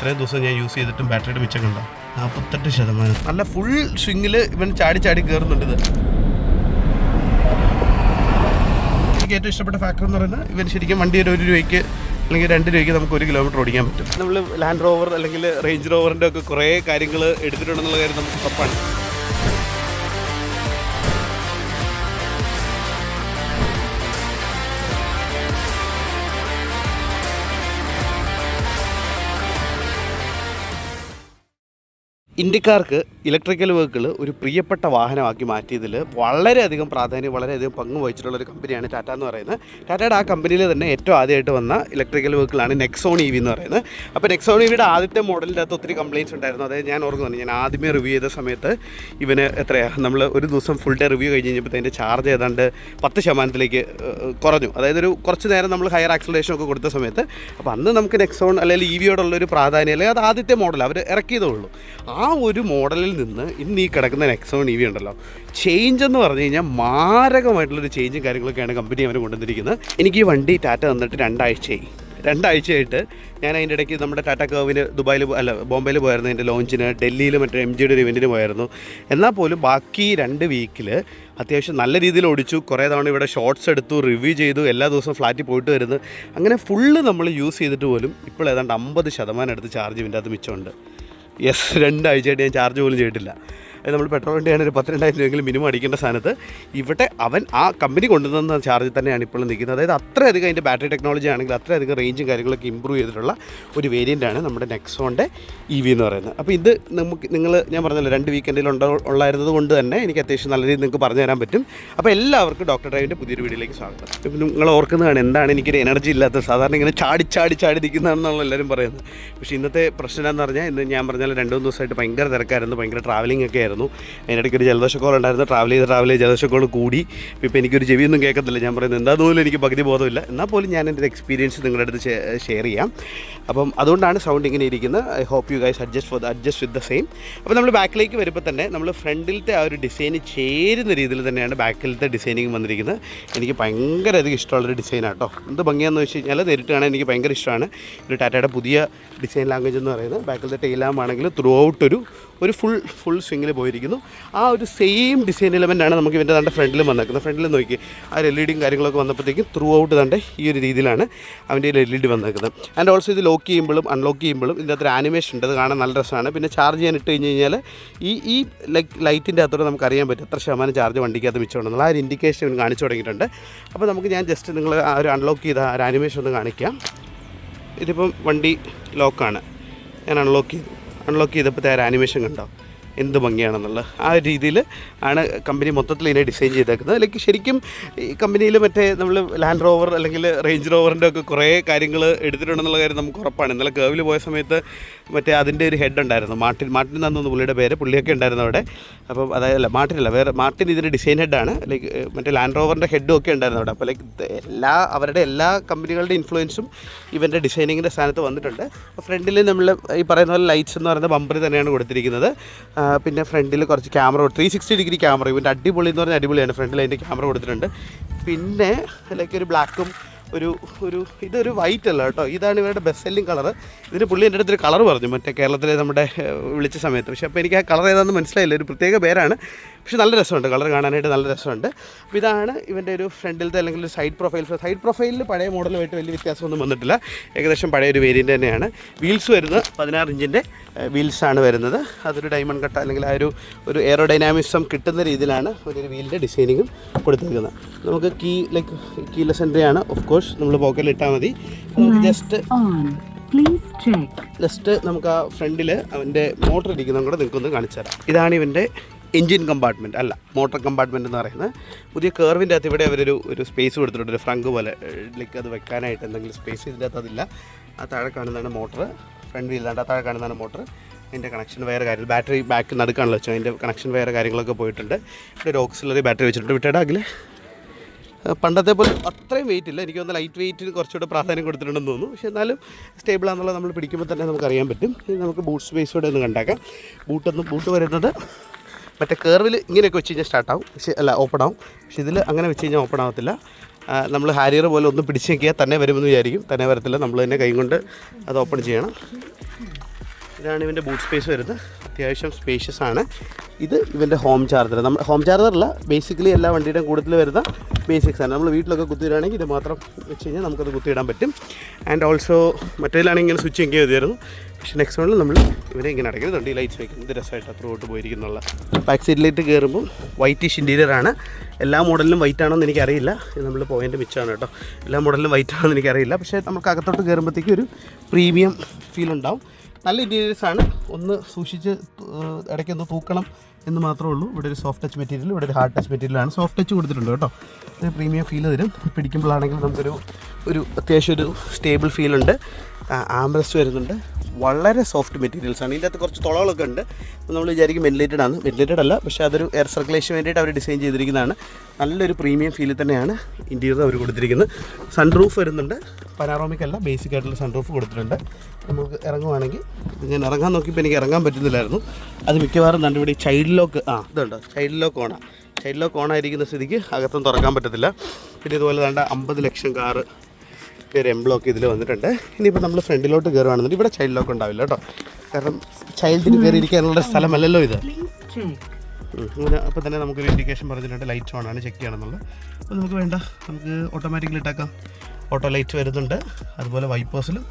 ഇത്രയും ദിവസം ഞാൻ യൂസ് ചെയ്തിട്ടും ബാറ്ററിയുടെ മിച്ചം കണ്ടോ? നാൽപ്പത്തെട്ട് ശതമാനം. നല്ല ഫുൾ സ്വിങ്ങിൽ ഇവൻ ചാടി ചാടി കയറുന്നുണ്ട് ഇത്. എനിക്ക് ഏറ്റവും ഇഷ്ടപ്പെട്ട ഫാക്ടർ എന്ന് പറയുന്നത് ഇവൻ ശരിക്കും വണ്ടി ഒരു ഒരു രൂപയ്ക്ക് അല്ലെങ്കിൽ രണ്ട് രൂപയ്ക്ക് നമുക്ക് ഒരു കിലോമീറ്റർ ഓടിക്കാൻ പറ്റും. നമ്മൾ ലാൻഡ് റോവർ അല്ലെങ്കിൽ റേഞ്ച് റോവറിന്റെ ഒക്കെ കുറേ കാര്യങ്ങൾ എടുത്തിട്ടുണ്ടെന്നുള്ള കാര്യം നമുക്ക് ഉറപ്പാണ്. ഇന്ത്യക്കാർക്ക് ഇലക്ട്രിക്കൽ വെഹിക്കിൾ ഒരു പ്രിയപ്പെട്ട വാഹനമാക്കി മാറ്റിയതിൽ വളരെയധികം പ്രാധാന്യം വളരെയധികം പങ്ക് വഹിച്ചിട്ടുള്ള ഒരു കമ്പനിയാണ് ടാറ്റ എന്ന് പറയുന്നത്. ടാറ്റയുടെ ആ കമ്പനിയിൽ തന്നെ ഏറ്റവും ആദ്യമായിട്ട് വന്ന ഇലക്ട്രിക്കൽ വെഹിക്കിളാണ് നെക്സോൺ ഇ വി എന്ന് പറയുന്നത്. അപ്പോൾ നെക്സോൺ ഇ വിയുടെ ആദ്യത്തെ മോഡലിന്റെ അകത്ത് ഒത്തിരി കംപ്ലയിൻസ് ഉണ്ടായിരുന്നു. അതായത് ഞാൻ ഓർക്കുന്നു ഞാൻ ആദ്യമേ റിവ്യൂ ചെയ്ത സമയത്ത് ഇവന് എത്രയാണ് നമ്മൾ ഒരു ദിവസം ഫുൾ ഡേ റിവ്യൂ കഴിഞ്ഞ് കഴിഞ്ഞപ്പോൾ ചാർജ് ഏതാണ്ട് പത്ത് ശതമാനത്തിലേക്ക് കുറഞ്ഞു. അതായത് ഒരു കുറച്ച് നേരം നമ്മൾ ഹയർ ആക്സലേഷൻ ഒക്കെ കൊടുത്ത സമയത്ത് അപ്പോൾ അന്ന് നമുക്ക് നെക്സോൺ അല്ലെങ്കിൽ ഇ വിയോടുള്ളൊരു പ്രാധാന്യം അല്ലെങ്കിൽ അത് ആദ്യത്തെ മോഡൽ അവർ ഇറക്കിയതേ ഉള്ളൂ. ആ ഒരു മോഡലിൽ നിന്ന് ഇന്ന് ഈ കിടക്കുന്ന നെക്സോൺ ഇ വി ഉണ്ടല്ലോ. ചേഞ്ച് എന്ന് പറഞ്ഞു കഴിഞ്ഞാൽ മാരകമായിട്ടുള്ളൊരു ചേഞ്ചും കാര്യങ്ങളൊക്കെയാണ് കമ്പനി അവർ കൊണ്ടുവന്നിരിക്കുന്നത്. എനിക്ക് ഈ വണ്ടി ടാറ്റ തന്നിട്ട് രണ്ടാഴ്ചയായി. രണ്ടാഴ്ചയായിട്ട് ഞാൻ അതിന്റെ ഇടയ്ക്ക് നമ്മുടെ ടാറ്റ കർവിന് ദുബായിൽ അല്ല ബോംബെയിൽ പോയായിരുന്നു എന്റെ ലോഞ്ചിന് ഡൽഹിയിൽ മറ്റേ എം ജിയുടെ ഒരു ഇവന്റിന് പോയായിരുന്നു. എന്നാൽ പോലും ബാക്കി രണ്ട് വീക്കിൽ അത്യാവശ്യം നല്ല രീതിയിൽ ഓടിച്ചു. കുറേ തവണ ഇവിടെ ഷോർട്സ് എടുത്തു റിവ്യൂ ചെയ്തു എല്ലാ ദിവസവും ഫ്ലാറ്റിൽ പോയിട്ട് വരുന്നു. അങ്ങനെ ഫുള്ള് നമ്മൾ യൂസ് ചെയ്തിട്ട് പോലും ഇപ്പോൾ ഏതാണ്ട് അമ്പത് ശതമാനം എടുത്ത് ചാർജ് ഇതിന്റെ അകത്ത് മിച്ചമുണ്ട്. യെസ് രണ്ടാഴ്ചയായിട്ട് ഞാൻ ചാർജ് പോലും ചെയ്തിട്ടില്ല. നമ്മൾ പെട്രോൾ വണ്ടിയാണ് ഒരു പത്തിരണ്ടായിരം രൂപയെങ്കിലും മിനിമം അടിക്കേണ്ട സ്ഥാനത്ത്. ഇവിടെ അവൻ ആ കമ്പനി കൊണ്ടുവന്ന ചാർജ് തന്നെയാണ് ഇപ്പോഴും നിൽക്കുന്നത്. അതായത് അത്രയധികം അതിന്റെ ബാറ്ററി ടെക്നോളജി ആണെങ്കിൽ അത്രയധികം റേഞ്ചും കാര്യങ്ങളൊക്കെ ഇമ്പ്രൂവ് ചെയ്തിട്ടുള്ള ഒരു വേരിയന്റാണ് നമ്മുടെ നെക്സോണിന്റെ ഇ വി എന്ന് പറയുന്നത്. അപ്പോൾ ഇത് നമുക്ക് നിങ്ങൾ ഞാൻ പറഞ്ഞല്ലോ രണ്ട് വീക്കെൻഡിൽ ഉണ്ട ഉള്ളായിരുന്നത് കൊണ്ട് തന്നെ എനിക്ക് അത്യാവശ്യം നല്ല രീതിയിൽ നിങ്ങൾക്ക് പറഞ്ഞു തരാൻ പറ്റും. അപ്പോൾ എല്ലാവർക്കും ഡോക്ടർ ഡ്രൈവിന്റെ പുതിയൊരു വീഡിയോയിലേക്ക് സ്വാഗതം. ഇപ്പം നിങ്ങൾ ഓർക്കുന്നതാണ് എന്താണ് എനിക്കൊരു എനർജി ഇല്ലാത്ത സാധാരണ ഇങ്ങനെ ചാടി ചാടി ചാടി നിൽക്കുന്നതാണെന്നുള്ള എല്ലാവരും പറയുന്നത്. പക്ഷേ ഇന്നത്തെ പ്രശ്നം എന്ന് പറഞ്ഞാൽ ഇന്ന് ഞാൻ പറഞ്ഞാൽ രണ്ട് മൂന്ന് ദിവസമായിട്ട് ഭയങ്കര തിരക്കായിരുന്നു ഭയങ്കര ട്രാവലിംഗ് ഒക്കെ ആയിരുന്നു. അതിനിടയ്ക്ക് ഒരു ജലദോഷക്കോൾ ഉണ്ടായിരുന്നു. ട്രാവൽ ചെയ്ത് ട്രാവൽ ചെയ്ത് ജലദോഷക്കോൾ കൂടി. ഇപ്പോൾ എനിക്കൊരു ചെവിയൊന്നും കേൾക്കത്തില്ല. ഞാൻ പറയുന്നത് എന്താ പോലും എനിക്ക് പകുതി ബോധമില്ല. എന്നാൽ പോലും ഞാൻ എന്റെ എക്സ്പീരിയൻസ് നിങ്ങളുടെ അടുത്ത് ഷെയർ ചെയ്യാം. അപ്പം അതുകൊണ്ടാണ് സൗണ്ട് ഇങ്ങനെ ഇരിക്കുന്നത്. I hope you guys adjust for adjust with the same അപ്പോൾ നമ്മൾ ബാക്കിലേക്ക് വരുമ്പോൾ തന്നെ നമ്മൾ ഫ്രണ്ടിലത്തെ ആ ഒരു ഡിസൈന് ചേരുന്ന രീതിയിൽ തന്നെയാണ് ബാക്കിലത്തെ ഡിസൈനിങ് വന്നിരിക്കുന്നത്. എനിക്ക് ഭയങ്കര അധികം ഇഷ്ടമുള്ളൊരു ഡിസൈനാണ് കേട്ടോ എന്ത് ഭംഗിയാണെന്ന് വെച്ച് കഴിഞ്ഞാൽ നേരിട്ട് കാണാൻ എനിക്ക് ഭയങ്കര ഇഷ്ടമാണ്. ഒരു ടാറ്റയുടെ പുതിയ ഡിസൈൻ ലാംഗ്വേജ് എന്ന് പറയുന്നത്. ബാക്കിലത്തെ ടെയിലാം ആണെങ്കിൽ ത്രൂ ഔട്ട് ഒരു ഒരു ഫുൾ ഫുൾ സ്വിങ്ങിൽ പോയിരിക്കുന്നു. ആ ഒരു സെയിം ഡിസൈൻ ഇലമെന്റാണ് നമുക്ക് ഇവന്റെ തന്റെ ഫ്രണ്ടിലും വന്നേക്കുന്നത്. ഫ്രണ്ടിൽ നോക്കി ആ എൽ ഇ ഡിയും കാര്യങ്ങളൊക്കെ വന്നപ്പോഴത്തേക്കും ത്രൂ ഔട്ട് തന്റെ ഈ ഒരു രീതിയിലാണ് അവന്റെ എൽ ഇ ഡി വന്നേക്കുന്നത്. ആൻഡ് ഓൾസോ ഇത് ലോക്ക് ചെയ്യുമ്പോഴും അൺലോക്ക് ചെയ്യുമ്പോഴും ഇതിന്റെ അത്ര ആനിമേഷൻ ഉണ്ട്. അത് കാണാൻ നല്ല രസമാണ്. പിന്നെ ചാർജ് ചെയ്യാൻ ഇട്ട് കഴിഞ്ഞ് കഴിഞ്ഞാൽ ഈ ഈ ലൈറ്റിന്റെ അകത്തോടെ നമുക്ക് അറിയാൻ പറ്റും എത്ര ശതമാനം ചാർജ് വണ്ടിക്കകത്ത് മിച്ചമുണ്ടെന്നുള്ള ആ ഒരു ഇൻഡിക്കേഷൻ ഇവൻ കാണിച്ചു തുടങ്ങിയിട്ടുണ്ട്. അപ്പോൾ നമുക്ക് ഞാൻ ജസ്റ്റ് നിങ്ങൾ ആ ഒരു അൺലോക്ക് ചെയ്ത ആ ഒരു ആനിമേഷൻ ഒന്ന് കാണിക്കാം. ഇതിപ്പം വണ്ടി ലോക്കാണ് ഞാൻ അൺലോക്ക് ചെയ്തു. അൺലോക്ക് ചെയ്തപ്പോൾ ഒരു ആനിമേഷൻ കണ്ടോ? എന്ത് ഭംഗിയാണെന്നുള്ളത് ആ രീതിയിൽ ആണ് കമ്പനി മൊത്തത്തിൽ ഇതിനെ ഡിസൈൻ ചെയ്തേക്കുന്നത്. അല്ലെങ്കിൽ ശരിക്കും ഈ കമ്പനിയിൽ മറ്റേ നമ്മൾ ലാൻഡ് റോവർ അല്ലെങ്കിൽ റേഞ്ച് റോവറിന്റെ ഒക്കെ കുറേ കാര്യങ്ങൾ എടുത്തിട്ടുണ്ടെന്നുള്ള കാര്യം നമുക്ക് ഉറപ്പാണ്. ഇന്നലെ കേവിൽ പോയ സമയത്ത് മറ്റേ അതിന്റെ ഒരു ഹെഡ് ഉണ്ടായിരുന്നു. മാർട്ടിൻ മാർട്ടിൻ എന്നാണ് പുള്ളിയുടെ പേര്. പുള്ളിയൊക്കെ ഉണ്ടായിരുന്നു അവിടെ. അപ്പം അതായത് അല്ല മാർട്ടിനല്ല വേറെ മാർട്ടിൻ ഇതിന്റെ ഡിസൈൻ ഹെഡാണ് ലൈക്ക് മറ്റേ ലാൻഡ് റോവറിന്റെ ഹെഡും ഒക്കെ ഉണ്ടായിരുന്നു അവിടെ. അപ്പോൾ ലൈക്ക് എല്ലാ അവരുടെ എല്ലാ കമ്പനികളുടെ ഇൻഫ്ലുവൻസും ഇവന്റെ ഡിസൈനിങ്ങിന്റെ സ്ഥാനത്ത് വന്നിട്ടുണ്ട്. അപ്പോൾ ഫ്രണ്ടിൽ നമ്മൾ ഈ പറയുന്ന പോലെ ലൈറ്റ്സ് എന്ന് പറയുന്ന ബമ്പർ തന്നെയാണ് കൊടുത്തിരിക്കുന്നത്. പിന്നെ ഫ്രണ്ടിൽ കുറച്ച് camera three sixty degree camera ഇവന്റെ അടിപൊളി എന്ന് പറഞ്ഞാൽ അടിപൊളിയാണ്. ഫ്രണ്ടിൽ അതിന്റെ ക്യാമറ കൊടുത്തിട്ടുണ്ട്. പിന്നെ ലൈക്ക് ഒരു ബ്ലാക്കും ഒരു ഒരു ഇതൊരു വൈറ്റ് അല്ല കേട്ടോ. ഇതാണ് ഇവരുടെ ബെസ്റ്റ് സെല്ലിംഗ് കളർ ഇതിന് പുള്ളി എന്റെ അടുത്തൊരു കളർ പറഞ്ഞു മറ്റേ കേരളത്തിലെ നമ്മുടെ വിളിച്ച സമയത്ത്. പക്ഷേ അപ്പോൾ എനിക്ക് ആ കളർ ഏതാണെന്ന് മനസ്സിലായില്ല. ഒരു പ്രത്യേക പേരാണ്. പക്ഷേ നല്ല രസമുണ്ട്. കളർ കാണാനായിട്ട് നല്ല രസമുണ്ട്. അപ്പോൾ ഇതാണ് ഇവന്റെ ഒരു ഫ്രണ്ടിലത്തെ അല്ലെങ്കിൽ ഒരു സൈഡ് പ്രൊഫൈൽ സൈഡ് പ്രൊഫൈലിൽ പഴയ മോഡലുമായിട്ട് വലിയ വ്യത്യാസമൊന്നും വന്നിട്ടില്ല. ഏകദേശം പഴയ ഒരു വേരിയന്റ് തന്നെയാണ്. വീൽസ് വരുന്നത് പതിനാറ് ഇഞ്ചിന്റെ വീൽസാണ് വരുന്നത്. അതൊരു ഡയമണ്ട് കട്ട അല്ലെങ്കിൽ ആ ഒരു ഒരു എയറോഡൈനാമിസം കിട്ടുന്ന രീതിയിലാണ് ഒരു വീലിന്റെ ഡിസൈനിങ്ങും കൊടുത്തിരിക്കുന്നത് നമുക്ക് കീ ലൈക്ക് എൻട്രി ആണ്. ഓഫ് കോഴ്സ് നമ്മൾ പോക്കറ്റിൽ ഇട്ടാൽ മതി. ജസ്റ്റ്. ജസ്റ്റ് നമുക്ക് ആ ഫ്രണ്ടിൽ അവന്റെ മോട്ടർ ഇരിക്കുന്നതും കൂടെ നിങ്ങൾക്കൊന്ന് കാണിച്ചു തരാം. ഇതാണ് ഇവന്റെ എൻജിൻ കമ്പാർട്ട്മെന്റ് അല്ല മോട്ടോർ കമ്പാർട്ട്മെന്റ് എന്ന് പറയുന്നത് പുതിയ കേർവിന്റെ അകത്ത് ഇവിടെ അവരൊരു ഒരു സ്പേസ് കൊടുത്തിട്ടുണ്ട്. ഒരു ഫ്രങ്ക് പോലെ. ലൈക്ക് അത് വെക്കാനായിട്ട് എന്തെങ്കിലും സ്പേസ് ഇതിന്റെ അകത്ത് അതില്ല. ആ താഴെ കാണുന്നതാണ് മോട്ടർ ഫ്രണ്ട് വീലിലാണ്ട് ആ താഴെ കാണുന്നതാണ് മോട്ടർ അതിന്റെ കണക്ഷൻ വയർ കാര്യം ബാറ്ററി ബാക്ക് നടുക്കാണല്ലോ വെച്ചാൽ അതിന്റെ കണക്ഷൻ വയർ കാര്യങ്ങളൊക്കെ പോയിട്ടുണ്ട്. ഇവിടെ ഒരു ഓക്സിലറി ബാറ്ററി വെച്ചിട്ടുണ്ട്. വിട്ടേടാങ്കിൽ പണ്ടത്തെ പോലെ അത്രയും വെയിറ്റ് ഇല്ല. എനിക്ക് തോന്നുന്നു ലൈറ്റ് വെയിറ്റിന് കുറച്ചുകൂടെ പ്രാധാന്യം കൊടുത്തിട്ടുണ്ടെന്ന് തോന്നുന്നു. പക്ഷേ എന്നാലും സ്റ്റേബിൾ ആണെന്നുള്ളത് നമ്മൾ പിടിക്കുമ്പോൾ തന്നെ നമുക്ക് അറിയാൻ പറ്റും. ഇനി നമുക്ക് ബൂട്ട് സ്പേസ് കൂടെ ഒന്ന് കണ്ടാക്കാം. ബൂട്ടൊന്നും ബൂട്ട് വരുന്നത് മറ്റേ കേർവിൽ ഇങ്ങനെയൊക്കെ വെച്ച് കഴിഞ്ഞാൽ സ്റ്റാർട്ടാവും പക്ഷേ അല്ല ഓപ്പൺ ആവും. പക്ഷേ ഇതിൽ അങ്ങനെ വെച്ച് കഴിഞ്ഞാൽ ഓപ്പൺ ആവത്തില്ല. നമ്മൾ ഹാരിയർ പോലെ ഒന്ന് പിടിച്ച് നോക്കിയാൽ തന്നെ വരുമെന്ന് വിചാരിക്കും. തന്നെ വരത്തില്ല. നമ്മൾ തന്നെ കൈ കൊണ്ട് അത് ഓപ്പൺ ചെയ്യണം. ഇതാണ് ഇവന്റെ ബൂട്ട് സ്പേസ് വരുന്നത്. അത്യാവശ്യം സ്പേഷ്യസ് ആണ്. ഇത് ഇവന്റെ ഹോം ചാർജർ നമ്മൾ ഹോം ചാർജറല്ല ബേസിക്കലി എല്ലാ വണ്ടിയുടെയും കൂടുതൽ വരുന്ന ബേസിക്സ് ആണ് നമ്മൾ വീട്ടിലൊക്കെ കുത്തിയിടുകയാണെങ്കിൽ ഇത് മാത്രം വെച്ച് കഴിഞ്ഞാൽ നമുക്കത് കുത്തിയിടാൻ പറ്റും. ആൻഡ് ഓൾസോ മറ്റേതിലാണെങ്കിൽ ഇങ്ങനെ സ്വിച്ച് എങ്കിൽ മതിയായിരുന്നു പക്ഷേ നെക്സ്റ്റ് വണ്ണിൽ നമ്മൾ ഇവരെ ഇങ്ങനെ അടയ്ക്കുന്നുണ്ട് ഈ ലൈറ്റ്സ് വയ്ക്കുന്നത് ഇത് രസമായിട്ട് അത്ര തൊട്ട് പോയിരിക്കുന്നുള്ള ബാക്ക് സൈഡിലേക്ക് കയറുമ്പോൾ വൈറ്റിഷ് ഇന്റീരിയറാണ് എല്ലാ മോഡലിലും വൈറ്റ് ആണോ എന്ന് എനിക്കറിയില്ല നമ്മൾ പോയിന്റ് മിച്ചാണ് കേട്ടോ. എല്ലാ മോഡലിലും വൈറ്റ് ആണോ എന്ന് എനിക്കറിയില്ല. പക്ഷേ നമുക്ക് അകത്തോട്ട് കയറുമ്പോഴത്തേക്ക് ഒരു പ്രീമിയം ഫീൽ ഉണ്ടാവും. നല്ല ഇന്റീരിയേഴ്സ് ആണ്. ഒന്ന് സൂക്ഷിച്ച് ഇടയ്ക്കൊന്ന് തൂക്കണം എന്ന് മാത്രമേ ഉള്ളൂ. ഇവിടെ ഒരു സോഫ്റ്റ് ടച്ച് മെറ്റീരിയൽ ഇവിടെ ഒരു ഹാർഡ് ടച്ച് മെറ്റീരിയലാണ് സോഫ്റ്റ് ടച്ച് കൊടുത്തിട്ടുണ്ട് കേട്ടോ. ഒരു പ്രീമിയം ഫീൽ തരും. പിടിക്കുമ്പോഴാണെങ്കിൽ നമുക്കൊരു ഒരു അത്യാവശ്യം ഒരു സ്റ്റേബിൾ ഫീലുണ്ട് ആംബ്രസ്റ്റ് വരുന്നുണ്ട്. വളരെ സോഫ്റ്റ് മെറ്റീരിയൽസ് ആണ്. ഇതിന്റെ അകത്ത് കുറച്ച് തുളകളൊക്കെ ഉണ്ട്. അപ്പോൾ നമ്മൾ വിചാരിക്കും വെന്റിലേറ്റഡ് ആണ്. വെന്റിലേറ്റഡ് അല്ല പക്ഷേ അതൊരു എയർ സർക്കുലേഷൻ വേണ്ടിയിട്ട് അവർ ഡിസൈൻ ചെയ്തിരിക്കുന്നതാണ്. നല്ലൊരു പ്രീമിയം ഫീൽ തന്നെയാണ് ഇന്റീരിയർ അവർ കൊടുത്തിരിക്കുന്നത്. സൺ റൂഫ് വരുന്നുണ്ട്. പനാറോമിക് അല്ല ബേസിക് ആയിട്ടുള്ള സൺ റൂഫ് കൊടുത്തിട്ടുണ്ട് നമുക്ക് ഇറങ്ങുവാണെങ്കിൽ ഞാൻ ഇറങ്ങാൻ നോക്കിയപ്പോൾ എനിക്ക് ഇറങ്ങാൻ പറ്റുന്നില്ലായിരുന്നു. അത് മിക്കവാറും നല്ല ഇവിടെ ചൈൽഡ് ലോക്ക് ആ ഇതുണ്ടോ? ചൈൽഡ് ലോക്ക് ഓണാണ് ചൈൽഡ് ലോക്ക് ഓണായിരിക്കുന്ന സ്ഥിതിക്ക് അകത്തും തുറക്കാൻ പറ്റത്തില്ല. പിന്നെ ഇതുപോലെ വേണ്ട അമ്പത് ലക്ഷം കാറ് ഒരു എം ബ്ലോക്ക് ഇതിൽ വന്നിട്ടുണ്ട്. ഇനിയിപ്പോൾ നമ്മൾ ഫ്രണ്ടിലോട്ട് കയറുവാണെന്നുണ്ടെങ്കിൽ ഇവിടെ ചൈൽഡ് ലോക്ക് ഉണ്ടാവില്ല കേട്ടോ. കാരണം ചൈൽഡിന് കയറിയിരിക്കാനുള്ള സ്ഥലമല്ലല്ലോ ഇത്. അങ്ങനെ. അപ്പോൾ തന്നെ നമുക്കൊരു ഇൻഡിക്കേഷൻ പറഞ്ഞിട്ടുണ്ട് ലൈറ്റ് ഓൺ ആണ് ചെക്ക് ചെയ്യണമെന്നുള്ളത്. അപ്പോൾ നമുക്ക് വേണ്ട നമുക്ക് ഓട്ടോമാറ്റിക്കലി ഇട്ടാക്കാം. ഓട്ടോ ലൈറ്റ് വരുന്നുണ്ട്. അതുപോലെ വൈപ്പേഴ്സിലും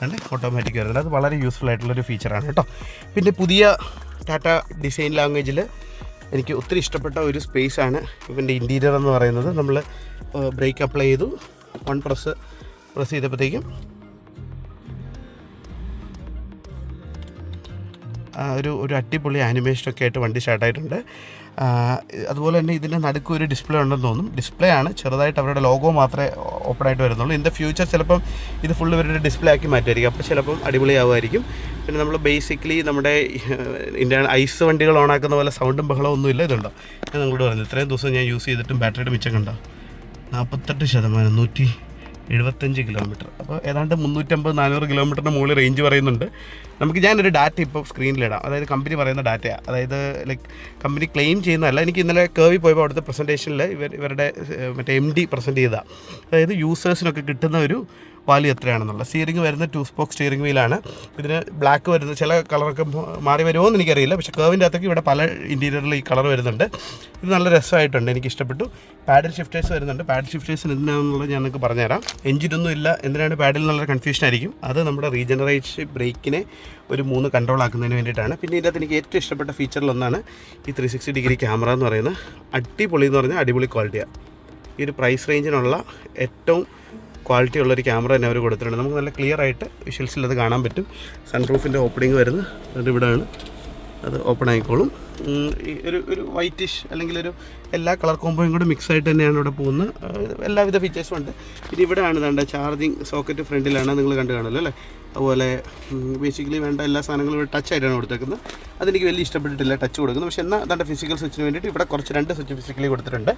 തന്നെ ഓട്ടോമാറ്റിക് വരുന്നുണ്ട് അത് വളരെ യൂസ്ഫുൾ ആയിട്ടുള്ളൊരു ഫീച്ചറാണ് കേട്ടോ. പിന്നെ പുതിയ ടാറ്റ ഡിസൈൻ ലാംഗ്വേജിൽ എനിക്ക് ഒത്തിരി ഇഷ്ടപ്പെട്ട ഒരു സ്പേസ് ആണ് ഇവന്റെ ഇന്റീരിയർ എന്ന് പറയുന്നത്. നമ്മൾ ബ്രേക്ക് അപ്ലൈ ചെയ്തു. വൺ പ്രസ് പ്രസ് ചെയ്തപ്പോഴത്തേക്കും ഒരു ഒരു അടിപൊളി ആനിമേഷനൊക്കെ ആയിട്ട് വണ്ടി സ്റ്റാർട്ടായിട്ടുണ്ട് അതുപോലെ തന്നെ ഇതിന്റെ നടുക്ക് ഒരു ഡിസ്പ്ലേ ഉണ്ടെന്ന് തോന്നും. ഡിസ്പ്ലേ ആണ്. ചെറുതായിട്ട് അവരുടെ ലോഗോ മാത്രമേ ഓപ്പൺ ആയിട്ട് വരുന്നുള്ളൂ. ഇതിന്റെ ഫ്യൂച്ചർ ചിലപ്പം ഇത് ഫുൾ ഇവരുടെ ഡിസ്പ്ലേ ആക്കി മാറ്റുമായിരിക്കും. അപ്പോൾ ചിലപ്പം അടിപൊളിയാവുമായിരിക്കും. പിന്നെ നമ്മൾ ബേസിക്കലി നമ്മുടെ ഇന്ത്യ ഐസ് വണ്ടികൾ ഓണാക്കുന്ന പോലെ സൗണ്ടും ബഹളവും ഒന്നുമില്ല ഇതുണ്ടോ? ഞാൻ നിങ്ങളോട് പറഞ്ഞു ഇത്രയും ദിവസം ഞാൻ യൂസ് ചെയ്തിട്ടും ബാറ്ററിയുടെ മിച്ചം കണ്ടോ? നാൽപ്പത്തെട്ട് ശതമാനം നൂറ്റി എഴുപത്തഞ്ച് കിലോമീറ്റർ. അപ്പോൾ ഏതാണ്ട് മുന്നൂറ്റമ്പത് നാനൂറ് കിലോമീറ്ററിന് മുകളിൽ റേഞ്ച് പറയുന്നുണ്ട്. നമുക്ക് ഞാനൊരു ഡാറ്റ ഇപ്പോൾ സ്ക്രീനിലിടാം അതായത് കമ്പനി പറയുന്ന ഡാറ്റയാണ് അതായത് ലൈക്ക് കമ്പനി ക്ലെയിം ചെയ്യുന്നതല്ല. എനിക്ക് ഇന്നലെ കേവി പോയപ്പോൾ അവിടുത്തെ പ്രസന്റേഷനിൽ ഇവർ ഇവരുടെ മറ്റേ എം ഡി പ്രസന്റ് ചെയ്തതാണ് അതായത് യൂസേഴ്സിനൊക്കെ കിട്ടുന്ന ഒരു വാല്യൂ എത്രയാണെന്നുള്ള സ്റ്റിയറിംഗ് വരുന്ന ടു സ്പോക്ക് സ്റ്റിയറിംഗ് വീലാണ് ഇതിന് ബ്ലാക്ക് വരുന്നത് ചില കളറൊക്കെ മാറി വരുമോ എന്ന് എനിക്കറിയില്ല. പക്ഷേ കേവിന്റെ അകത്തേക്ക് ഇവിടെ പല ഇന്റീരിയറിൽ ഈ കളർ വരുന്നുണ്ട്. ഇത് നല്ല രസമായിട്ടുണ്ട്. എനിക്ക് ഇഷ്ടപ്പെട്ടു. പാഡിൽ ഷിഫ്റ്റേഴ്സ് വരുന്നുണ്ട്. പാഡിൽ ഷിഫ്റ്റേഴ്സിന് എന്തിനാണെന്നുള്ളത് ഞാൻ നിങ്ങൾക്ക് പറഞ്ഞുതരാം. എഞ്ചിനൊന്നും ഇല്ല. എന്തിനാണ് പാഡിൽ നല്ല കൺഫ്യൂഷൻ ആയിരിക്കും? അത് നമ്മുടെ റീജനറേറ്റ് ബ്രേക്കിനെ ഒരു മൂന്ന് കൺട്രോൾ ആക്കുന്നതിന് വേണ്ടിയിട്ടാണ്. പിന്നെ ഇതിനകത്ത് എനിക്ക് ഏറ്റവും ഇഷ്ടപ്പെട്ട ഫീച്ചറിലൊന്നാണ് ഈ ത്രീ സിക്സ്റ്റി ഡിഗ്രി ക്യാമറ എന്ന് പറയുന്നത് അടിപൊളി എന്ന് പറഞ്ഞാൽ അടിപൊളി ക്വാളിറ്റിയാണ് ഈ ഒരു പ്രൈസ് റേഞ്ചിനുള്ള ഏറ്റവും ക്വാളിറ്റി ഉള്ളൊരു ക്യാമറ തന്നെ അവർ കൊടുത്തിട്ടുണ്ട്. നമുക്ക് നല്ല ക്ലിയർ ആയിട്ട് വിഷ്വൽസിൽ അത് കാണാൻ പറ്റും. സൺ സൺറൂഫിന്റെ ഓപ്പണിംഗ് വരുന്നത് അത് ഇവിടെയാണ്. അത് ഓപ്പൺ ആയിക്കോളും. ഒരു ഒരു വൈറ്റിഷ് അല്ലെങ്കിൽ ഒരു എല്ലാ കളർ കോമ്പോയും കൂടെ മിക്സ് ആയിട്ട് തന്നെയാണ് ഇവിടെ പോകുന്നത്. എല്ലാവിധ ഫീച്ചേഴ്സും ഉണ്ട്. പിന്നെ ഇവിടെയാണ് വേണ്ട ചാർജിങ് സോക്കറ്റ് ഫ്രണ്ടിലാണ് നിങ്ങൾ കണ്ടു കാണുമല്ലോ അല്ലേ? അതുപോലെ ബേസിക്കലി വേണ്ട എല്ലാ സാധനങ്ങളും ടച്ച് ആയിട്ടാണ് കൊടുത്തേക്കുന്നത്. അതെനിക്ക് വലിയ ഇഷ്ടപ്പെട്ടിട്ടില്ല ടച്ച് കൊടുക്കുന്നത്. പക്ഷേ എന്നാൽ അതാണ്ട് ഫിസിക്കൽ സ്വിച്ചിന് വേണ്ടിയിട്ട് ഇവിടെ കുറച്ച് രണ്ട് സ്വിച്ച് ഫിസിക്കലി കൊടുത്തിട്ടുണ്ട്.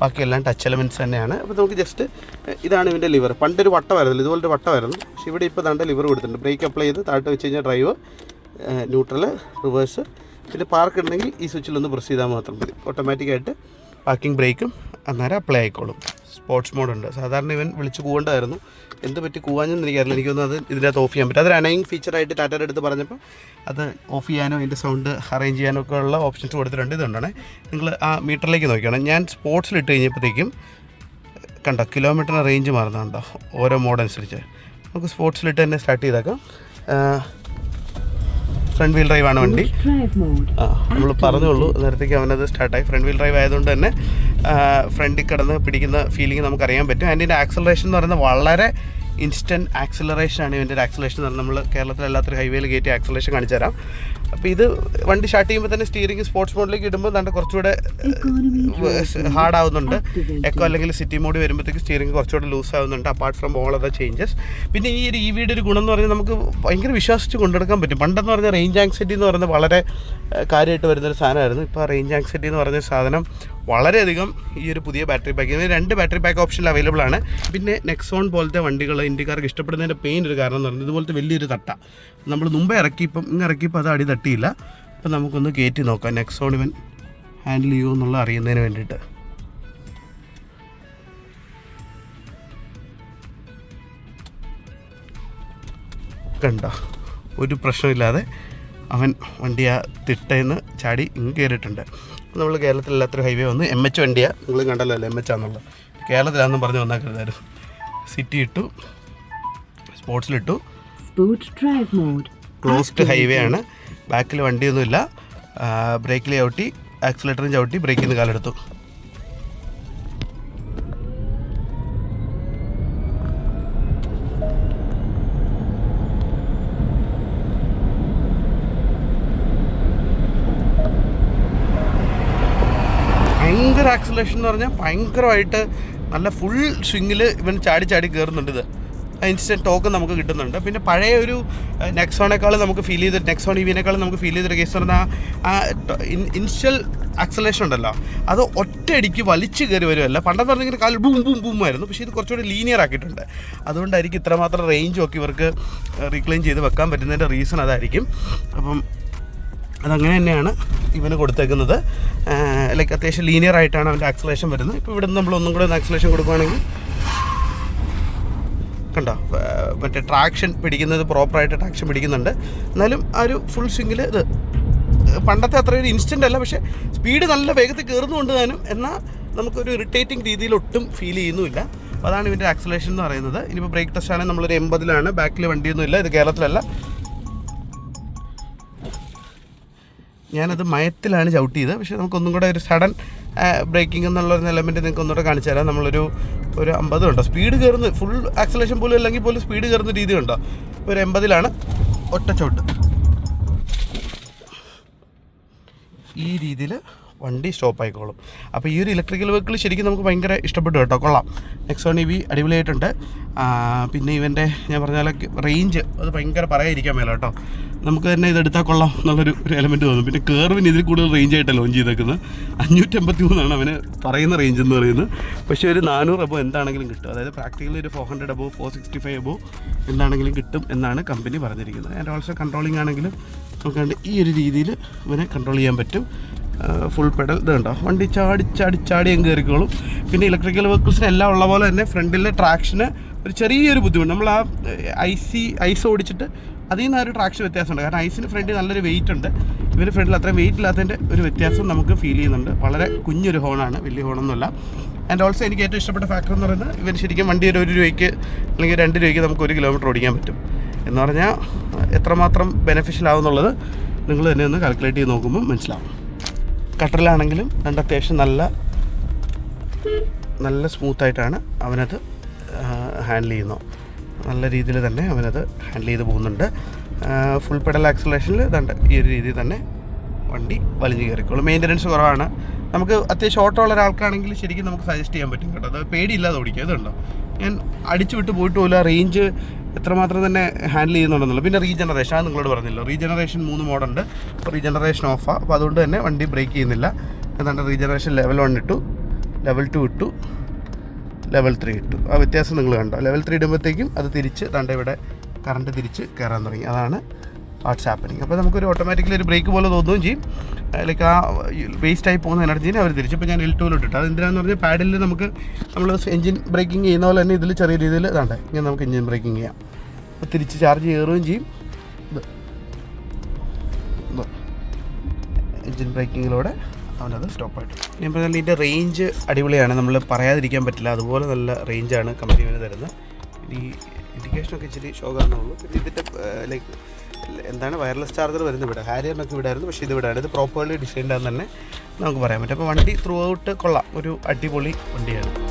ബാക്കിയെല്ലാം ടച്ച് എലമെന്റ്സ് തന്നെയാണ്. അപ്പോൾ നമുക്ക് ജസ്റ്റ് ഇതാണ് ഇതിന്റെ ലിവർ പണ്ടൊരു വട്ടമായിരുന്നു ഇതുപോലൊരു വട്ടമായിരുന്നു. പക്ഷേ ഇവിടെ ഇപ്പോൾ ദാണ്ട് ലിവർ കൊടുത്തിട്ടുണ്ട്. ബ്രേക്ക് അപ്ലൈ ചെയ്ത് താഴ്ത്ത് വെച്ച് കഴിഞ്ഞാൽ ഡ്രൈവ് ന്യൂട്രൽ റിവേഴ്സ് പിന്നെ പാർക്ക് ഉണ്ടെങ്കിൽ ഈ സ്വിച്ചിലൊന്ന് പ്രസ് ചെയ്താൽ മാത്രം മതി. ഓട്ടോമാറ്റിക്കായിട്ട് പാർക്കിംഗ് ബ്രേക്കും അന്നേരം അപ്ലൈ ആയിക്കോളും. സ്പോർട്സ് മോഡുണ്ട്. സാധാരണ ഇവൻ വിളിച്ച് പോകേണ്ടതായിരുന്നു എന്ത് പറ്റി കൂവാഞ്ഞെന്ന് എനിക്കറിയില്ല. എനിക്ക് തോന്നുന്നു അത് ഇതിനകത്ത് ഓഫ് ചെയ്യാൻ പറ്റും അത് അനയിങ് ഫീച്ചറായിട്ട് ടാറ്റയുടെ അടുത്ത് പറഞ്ഞപ്പോൾ അത് ഓഫ് ചെയ്യാനോ അതിന്റെ സൗണ്ട് അറേഞ്ച് ചെയ്യാനോ ഒക്കെ ഉള്ള ഓപ്ഷൻസ് കൊടുത്തിട്ടുണ്ട്. ഇതുകൊണ്ടാണ് നിങ്ങൾ ആ മീറ്ററിലേക്ക് നോക്കിയാണ് ഞാൻ സ്പോർട്സിൽ ഇട്ട് കഴിഞ്ഞപ്പോഴത്തേക്കും കണ്ടോ കിലോമീറ്ററിന് റേഞ്ച് മാറുന്നുണ്ടോ? ഓരോ മോഡ് അനുസരിച്ച്. നമുക്ക് സ്പോർട്സിലിട്ട് തന്നെ സ്റ്റാർട്ട് ചെയ്തേക്കാം. ഫ്രണ്ട് വീൽ ഡ്രൈവ് ആണ് വണ്ടി. ആ നമ്മൾ പറഞ്ഞുള്ളൂ. നേരത്തേക്ക് അവനത് സ്റ്റാർട്ടായി ഫ്രണ്ട് വീൽ ഡ്രൈവ് ആയതുകൊണ്ട് തന്നെ ഫ്രണ്ടിൽ കിടന്ന് പിടിക്കുന്ന ഫീലിംഗ് നമുക്ക് അറിയാൻ പറ്റും. ആൻഡ് ഇതിന്റെ ആക്സലറേഷൻ എന്ന് പറയുന്നത് വളരെ ഇൻസ്റ്റന്റ് ആക്സലറേഷൻ ആണ്. ഇതിന്റെ ആക്സലറേഷൻ എന്ന് പറഞ്ഞാൽ നമ്മൾ കേരളത്തിലെല്ലാത്തൊരു ഹൈവേയിൽ കയറ്റി ആക്സലറേഷൻ കാണിച്ചു തരാം അപ്പോൾ ഇത് വണ്ടി സ്റ്റാർട്ട് ചെയ്യുമ്പോൾ തന്നെ സ്റ്റിയറിംഗ് സ്പോർട്സ് മോഡിലേക്ക് ഇടുമ്പോൾ നല്ല കുറച്ചുകൂടെ ഹാർഡ് ആവുന്നുണ്ട്. എക്കോ അല്ലെങ്കിൽ സിറ്റി മോഡ് വരുമ്പോഴത്തേക്ക് സ്റ്റിയറിംഗ് കുറച്ചുകൂടെ ലൂസ് ആവുന്നുണ്ട്. Apart from all other changes പിന്നെ ഈ ഒരു ഇ വിയുടെ ഒരു ഗുണം എന്ന് പറഞ്ഞാൽ നമുക്ക് ഭയങ്കര വിശ്വസിച്ച് കൊണ്ടെടുക്കാൻ പറ്റും. പണ്ടെന്ന് പറഞ്ഞാൽ റേഞ്ച് ആങ്സൈറ്റി എന്ന് പറയുന്നത് വളരെ കാര്യമായിട്ട് വരുന്നൊരു സാധനമായിരുന്നു. ഇപ്പോൾ റേഞ്ച് ആങ്സൈറ്റി എന്ന് പറഞ്ഞ സാധനം വളരെയധികം ഈ ഒരു പുതിയ ബാറ്ററി പാക്ക് ഇതിന് രണ്ട് ബാറ്ററി പാക്ക് ഓപ്ഷൻ അവൈലബിൾ ആണ്. പിന്നെ നെക്സോൺ പോലത്തെ വണ്ടികൾ ഇന്ത്യക്കാർക്ക് ഇഷ്ടപ്പെടുന്നതിന്റെ പെയിൻ ഒരു കാരണം എന്ന് പറയുന്നത് ഇതുപോലത്തെ വലിയൊരു തട്ട. നമ്മൾ മുമ്പേ ഇറക്കിയപ്പം ഇങ്ങനെ ഇറക്കിയപ്പോൾ അത് അടി തട്ടിയില്ല അപ്പം നമുക്കൊന്ന് കയറ്റി നോക്കാം. നെക്സോൺ ഇവൻ ഹാൻഡിൽ ചെയ്യുമോ എന്നുള്ള അറിയുന്നതിന് വേണ്ടിയിട്ട്. കണ്ട? ഒരു പ്രശ്നമില്ലാതെ അവൻ വണ്ടി ആ തിട്ടയിൽ ചാടി ഇങ്ങ് കയറിയിട്ടുണ്ട്. നമ്മൾ കേരളത്തിലല്ലാത്തൊരു ഹൈവേ വന്ന് എം എച്ച് വണ്ടിയാണ് നിങ്ങൾ കണ്ടല്ലോ അല്ലേ? എം എച്ച് ആണെന്നുള്ളത്. കേരളത്തിലാണെന്നും പറഞ്ഞ് വന്നാക്കരുതായിരുന്നു. സിറ്റി ഇട്ടു. സ്പോർട്സിലിട്ടു. ക്ലോസ്ഡ് ഹൈവേ ആണ്. ബാക്കിൽ വണ്ടിയൊന്നുമില്ല. ബ്രേക്കിൽ ചവിട്ടി ആക്സിലേറ്ററും ചവിട്ടി ബ്രേക്കിൽ നിന്ന് കാലെടുത്തു. ഭയങ്കര ആക്സിലേഷൻ എന്ന് പറഞ്ഞാൽ ഭയങ്കരമായിട്ട് നല്ല ഫുൾ സ്വിങ്ങിൽ ഇവൻ ചാടി ചാടി കയറുന്നുണ്ട് ഇത്. ഇൻസ്റ്റന്റ് ടോക്കൺ നമുക്ക് കിട്ടുന്നുണ്ട്. പിന്നെ പഴയ ഒരു നെക്സോണേക്കാൾ നമുക്ക് ഫീൽ ചെയ്ത് നെക്സോൺ ഇവിനേക്കാളും നമുക്ക് ഫീൽ ചെയ്തൊരു കേസ് പറഞ്ഞാൽ ആ ഇൻസ്റ്റൽ ആക്സലേഷൻ ഉണ്ടല്ലോ. അത് ഒറ്റയടിക്ക് വലിച്ചു കയറി വരുമല്ല പണ്ടെന്ന് പറഞ്ഞിങ്ങനെ കാൽ ബൂം ബൂം ബൂം ആയിരുന്നു. പക്ഷേ ഇത് കുറച്ചുകൂടി ലീനിയർ ആക്കിയിട്ടുണ്ട്. അതുകൊണ്ടായിരിക്കും ഇത്രമാത്രം റേഞ്ച് ഒക്കെ ഇവർക്ക് റീക്ലെയിം ചെയ്ത് വെക്കാൻ പറ്റുന്നതിന്റെ റീസൺ അതായിരിക്കും. അപ്പം അതങ്ങനെ തന്നെയാണ് ഇവന് കൊടുത്തേക്കുന്നത്. ലൈക്ക് അത്യാവശ്യം ലീനിയർ ആയിട്ടാണ് അവന്റെ ആക്സലേഷൻ വരുന്നത്. ഇപ്പോൾ ഇവിടെ നിന്ന് നമ്മൾ ഒന്നും കൂടെ ഒന്ന് ആക്സലേഷൻ കൊടുക്കുകയാണെങ്കിൽ കണ്ടോ? മറ്റേ ട്രാക്ഷൻ പിടിക്കുന്നത് പ്രോപ്പറായിട്ട് ട്രാക്ഷൻ പിടിക്കുന്നുണ്ട്. എന്നാലും ആ ഒരു ഫുൾ സ്വിങ്ങിൽ ഇത് പണ്ടത്തെ അത്ര ഒരു ഇൻസ്റ്റന്റ് അല്ല. പക്ഷേ സ്പീഡ് നല്ല വേഗത്തിൽ കയറുന്നുകൊണ്ട് താനും. എന്നാൽ നമുക്കൊരു ഇറിറ്റേറ്റിംഗ് രീതിയിൽ ഒട്ടും ഫീൽ ചെയ്യുന്നുമില്ല. അതാണ് ഇതിന്റെ ആക്സലേഷൻ എന്ന് പറയുന്നത്. ഇനിയിപ്പോൾ ബ്രേക്ക് ടെസ്റ്റ് ആണെങ്കിൽ നമ്മളൊരു എൺപതിലാണ്. ബാക്കിൽ വണ്ടിയൊന്നുമില്ല. ഇത് കേരളത്തിലല്ല. ഞാനത് മയത്തിലാണ് ചവിട്ടിയത്. പക്ഷേ നമുക്കൊന്നും കൂടെ ഒരു സഡൻ ബ്രേക്കിംഗ് എന്നുള്ള ഒരു എലമെന്റ് നിങ്ങൾക്ക് ഒന്നുകൂടെ കാണിച്ചു തരാം. നമ്മളൊരു ഒരു അമ്പത് കണ്ടോ? സ്പീഡ് കയറുന്ന ഫുൾ ആക്സലേഷൻ പോലും അല്ലെങ്കിൽ പോലും സ്പീഡ് കയറുന്ന രീതി ഉണ്ടോ ഒരു എൺപതിലാണ് ഒറ്റ ചവിട്ട്. ഈ രീതിയിൽ വണ്ടി സ്റ്റോപ്പ് ആയിക്കോളും അപ്പോൾ ഈ ഒരു ഇലക്ട്രിക്കൽ വെഹിക്കിൾ ശരിക്കും നമുക്ക് ഭയങ്കര ഇഷ്ടപ്പെട്ടു കേട്ടോ. കൊള്ളാം. നെക്സോൺ ഇ വി അടിപൊളിയായിട്ടുണ്ട് പിന്നെ ഇവന്റെ ഞാൻ പറഞ്ഞാൽ റേഞ്ച് അത് ഭയങ്കര പറയാതിരിക്കാൻ മേല കേട്ടോ. നമുക്ക് തന്നെ ഇത് ഇതെടുത്താൽ കൊള്ളാം എന്നുള്ളൊരു ഒരു എലമെന്റ് തോന്നും. പിന്നെ കേർവിന് ഇതിൽ കൂടുതൽ റേഞ്ച് ആയിട്ടാണ് ലോഞ്ച് ചെയ്തേക്കുന്നത്. അഞ്ഞൂറ്റമ്പത്തി മൂന്നാണ് അവന് പറയുന്ന റേഞ്ച് എന്ന് പറയുന്നത്. പക്ഷേ ഒരു നാനൂറ് അബോ എന്താണെങ്കിലും കിട്ടും. അതായത് പ്രാക്ടിക്കലി ഒരു four hundred above four sixty five above എന്താണെങ്കിലും കിട്ടും എന്നാണ് കമ്പനി പറഞ്ഞിരിക്കുന്നത്. ആൻഡ് ഓൾസോ കൺട്രോളിംഗ് ആണെങ്കിലും നമുക്ക് ഈ ഒരു രീതിയിൽ ഇവനെ കൺട്രോൾ ചെയ്യാൻ പറ്റും. ഫുൾ പെഡൽ ഇത് കണ്ടോ? വണ്ടി ചാടി ചാടി ചാടി അങ്ങ് കയറിക്കോളും. പിന്നെ ഇലക്ട്രിക്കൽ വെഹിക്കിൾസിന് എല്ലാം ഉള്ള പോലെ തന്നെ ഫ്രണ്ടിലെ ട്രാക്ഷന് ഒരു ചെറിയൊരു ബുദ്ധിമുട്ട്. നമ്മൾ ആ ഐ സി ഐസ് ഓടിച്ചിട്ട് അതിൽ നിന്ന് ഒരു ട്രാക്ഷൻ വ്യത്യാസമുണ്ട്. കാരണം ഐസിന് ഫ്രണ്ടിൽ നല്ലൊരു വെയിറ്റ് ഉണ്ട്. ഇവർ ഫ്രണ്ടിൽ അത്രയും വെയിറ്റ് ഇല്ലാത്തതിന്റെ ഒരു വ്യത്യാസം നമുക്ക് ഫീൽ ചെയ്യുന്നുണ്ട്. വളരെ കുഞ്ഞൊരു ഹോണാണ് വലിയ ഹോണൊന്നുമല്ല ആൻഡ് ഓൾസോ എനിക്ക് ഏറ്റവും ഇഷ്ടപ്പെട്ട ഫാക്ടർ എന്ന് പറയുന്നത് ഇവർ ശരിക്കും വണ്ടി ഒരു ഒരു രൂപയ്ക്ക് അല്ലെങ്കിൽ രണ്ട് രൂപയ്ക്ക് നമുക്ക് ഒരു കിലോമീറ്റർ ഓടിക്കാൻ പറ്റും. എന്ന് പറഞ്ഞാൽ എത്രമാത്രം ബെനിഫിഷ്യൽ ആവുന്നുള്ളത് നിങ്ങൾ തന്നെ ഒന്ന് കാൽക്കുലേറ്റ് ചെയ്ത് നോക്കുമ്പോൾ മനസ്സിലാവും. കട്ടറിലാണെങ്കിലും രണ്ട് അത്യാവശ്യം നല്ല നല്ല സ്മൂത്തായിട്ടാണ് അവനത് ഹാൻഡിൽ ചെയ്യുന്നത്. നല്ല രീതിയിൽ തന്നെ അവനത് ഹാൻഡിൽ ചെയ്ത് പോകുന്നുണ്ട്. ഫുൾ പെഡൽ ആക്സലേഷനിൽ ഇതുണ്ട് ഈ ഒരു രീതിയിൽ തന്നെ വണ്ടി വലിഞ്ഞു കയറിക്കോളും. മെയിന്റനൻസ് കുറവാണ്. നമുക്ക് അത്യാവശ്യം ഓട്ടോ ഉള്ള ഒരാൾക്കാണെങ്കിൽ ശരിക്കും നമുക്ക് സജസ്റ്റ് ചെയ്യാൻ പറ്റും കേട്ടോ. അത് പേടിയില്ലാതെ ഓടിക്കുക. ഇതുണ്ടോ? ഞാൻ അടിച്ചു വിട്ട് പോയിട്ട് റേഞ്ച് എത്രമാത്രം തന്നെ ഹാൻഡിൽ ചെയ്യുന്നുണ്ടെന്നുള്ളൂ പിന്നെ റീജനറേഷൻ അത് നിങ്ങളോട് പറഞ്ഞില്ല. റീജനറേഷൻ മൂന്ന് മോഡുണ്ട് അപ്പോൾ റീജനറേഷൻ ഓഫാണ് അപ്പോൾ അതുകൊണ്ട് തന്നെ വണ്ടി ബ്രേക്ക് ചെയ്യുന്നില്ല. എന്താണ് റീജനറേഷൻ ലെവൽ വൺ ഇട്ടു. ലെവൽ ടു ഇട്ടു. ലെവൽ ത്രീ ഇട്ടു. ആ വ്യത്യാസം നിങ്ങൾ കണ്ടോ. ലെവൽ ത്രീ ഇടുമ്പോഴത്തേക്കും അത് തിരിച്ച് തണ്ട ഇവിടെ കറണ്ട് തിരിച്ച് കയറാൻ തുടങ്ങി. അതാണ് വാട്സ് ആപ്പനിങ് അപ്പോൾ നമുക്കൊരു ഓട്ടോമാറ്റിക്കലി ഒരു ബ്രേക്ക് പോലെ തോന്നുകയും ചെയ്യും. ലൈക്ക് ആ വേസ്റ്റ് ആയി പോകുന്ന എനർജീനെ അവർ തിരിച്ചു ഇപ്പോൾ ഞാൻ ഇട്ടിട്ട്. അത് എന്തിനാന്ന് പറഞ്ഞാൽ പാഡിൽ നമുക്ക് നമ്മൾ എഞ്ചിൻ ബ്രേക്കിംഗ് ചെയ്യുന്ന പോലെ തന്നെ ഇതിൽ ചെറിയ രീതിയിൽ ഇതാണ്ട്. ഇങ്ങനെ നമുക്ക് എഞ്ചിൻ ബ്രേക്കിംഗ് ചെയ്യാം. അപ്പോൾ തിരിച്ച് ചാർജ് കയറുകയും ചെയ്യും. എഞ്ചിൻ ബ്രേക്കിങ്ങിലൂടെ അവനത് സ്റ്റോപ്പായിട്ട് ഞാൻ പറഞ്ഞാൽ ഇതിന്റെ റേഞ്ച് അടിപൊളിയാണ്. നമ്മൾ പറയാതിരിക്കാൻ പറ്റില്ല. അതുപോലെ നല്ല റേഞ്ചാണ് കമ്പനി തരുന്നത്. ഈ ഇൻഡിക്കേഷനൊക്കെ ഇച്ചിരി ഷോ കാണുന്നുള്ളൂ പിന്നെ ഇതിന്റെ ലൈക്ക് എന്താണ് വയർലെസ് ചാർജർ വരുന്നത് ഇവിടെ? ഹാരിയറിനൊക്കെ ഇവിടെ ആയിരുന്നു പക്ഷേ ഇത് ഇവിടെയാണ്. ഇത് പ്രോപ്പർലി ഡിസൈൻഡ് ആണെന്ന് തന്നെ നമുക്ക് പറയാൻ പറ്റും. അപ്പോൾ വണ്ടി ത്രൂ ഔട്ട് കൊള്ളാം. ഒരു അടിപൊളി വണ്ടിയാണ്.